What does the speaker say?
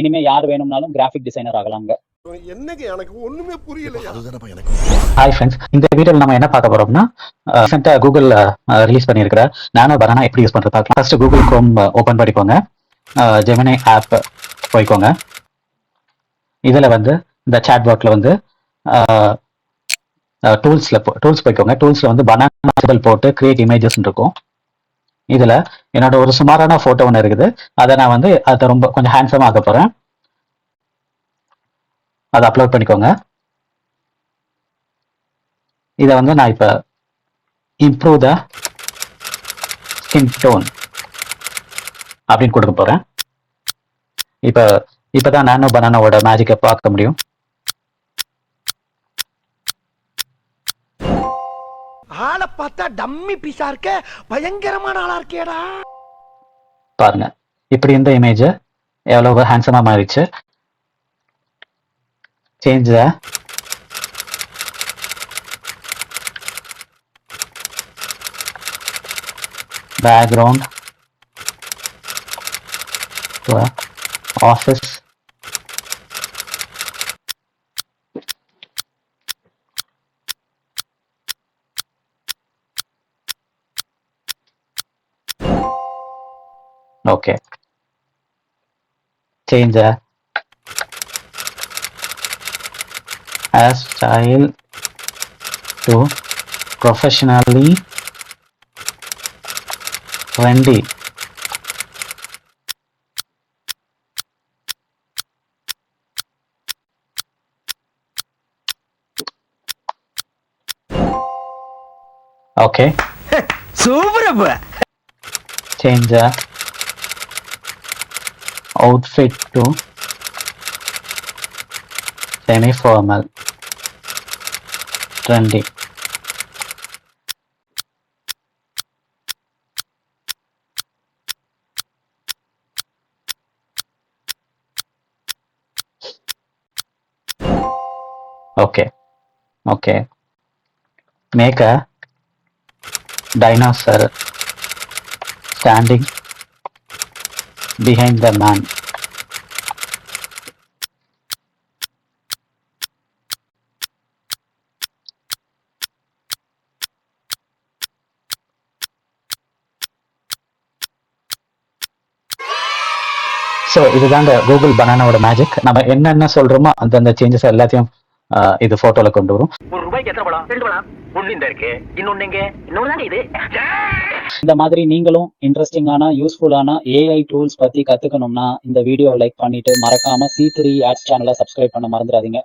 இனிமே யார் வேணும்னாலும் கிராஃபிக் டிசைனர் ஆகலாங்க. என்னங்க எனக்கு ஒண்ணுமே ஹாய் ஃப்ரெண்ட்ஸ் இந்த வீடியோவில் நம்ம என்ன பார்க்க போறோம்னா ரீசெண்டாக கூகுள் ரிலீஸ் பண்ணியிருக்கிற நானோ பனானா எப்படி யூஸ் பண்ணுறது பார்க்கலாம். ஃபர்ஸ்ட் கூகுள் குரோம் ஓப்பன் பண்ணிக்கோங்க. ஜெமினி ஆப் போய்க்கோங்க. இதில் வந்து இந்த சாட் பாக்ஸில் வந்து டூல்ஸில் டூல்ஸ் போய்க்கோங்க. டூல்ஸில் வந்து பனானா போட்டு கிரியேட் இமேஜஸ் இருக்கும். இதில் என்னோட ஒரு சுமாரான ஃபோட்டோ ஒன்று இருக்குது. அதை நான் வந்து அதை ரொம்ப கொஞ்சம் ஹேண்ட்ஸமாக ஆக்க போகிறேன் அதை அப்லோட் பண்ணிக்கோங்க. இதை வந்து நான் இப்போ இம்ப்ரூவ் த ஸ்கின் டோன் அப்படின்னு கொடுக்க போகிறேன் இப்போ இப்போ தான் நானோ பனானாவோட மேஜிக்கை பார்க்க முடியும். ஆளை பார்த்தா டம்மி பீஸா இருக்க பயங்கரமான ஆளா இருக்கேடா. பாருங்க இப்படி இந்த இமேஜ் எவ்வளவு ஹேண்ட்ஸமா மாறிடுச்சு. Change the office Okay. Change the style to professionally trendy. Okay. Super. Change the outfit to semi formal trendy. Okay. Okay. Make a dinosaur standing behind the man. So இதுதாங்க கூகுள் பனானாவோட magic நம்ம என்னென்ன சொல்றோமோ அந்தந்த changes எல்லாத்தையும் இது போட்டோல கொண்டு வரும். ஒரு ரூபாய்க்கு எத்தனை பழம்? ரெண்டு பழம். ஒண்ணு இந்த இருக்கு. இன்னொன்னு இன்னொன்னு இது? இந்த மாதிரி நீங்களும் இன்ட்ரெஸ்டிங்கான யூஸ்ஃபுல்லான ஏஐ டூல்ஸ் பத்தி கத்துக்கணும்னா இந்த வீடியோ லைக் பண்ணிட்டு மறக்காம சி த்ரீ ஆட்ஸ் சேனலை சப்ஸ்கிரைப் பண்ண மறந்துடாதீங்க.